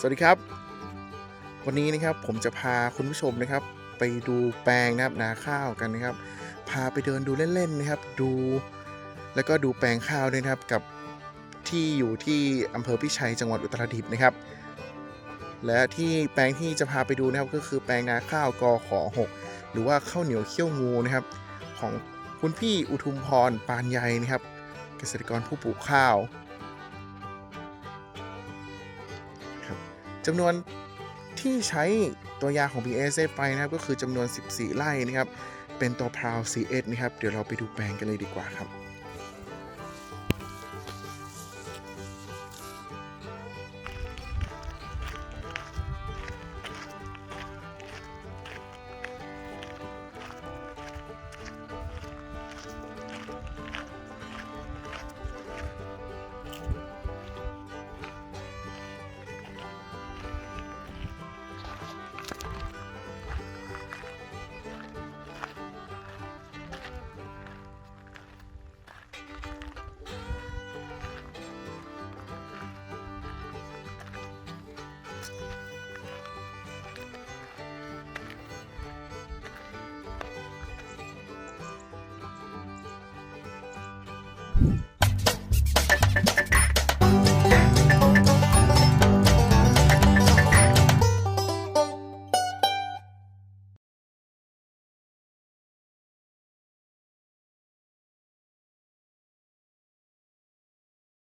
สวัสดีครับ วันนี้นะครับผมจะพาคุณผู้ชมนะครับ ไปดูแปลงนะครับนาข้าวกันนะครับ พาไปเดินดูเล่นๆนะครับ ดูแล้วก็ดูแปลงข้าวด้วยนะครับกับที่อยู่ที่อำเภอพิชัยจังหวัดอุตรดิตถ์นะครับ และที่แปลงที่จะพาไปดูนะครับก็คือแปลงนาข้าวกอขอ6หรือว่าข้าวเหนียวเขี้ยวงูนะครับ ของคุณพี่อุทุมพรปานใยนะครับ เกษตรกรผู้ปลูกข้าว จำนวนที่ใช้ตัวยาของ BASF ไปนะครับก็คือจำนวน 14 ไร่นะครับ เป็นตัวพราว CS นะครับ เดี๋ยวเราไปดูแปลงกันเลยดีกว่าครับ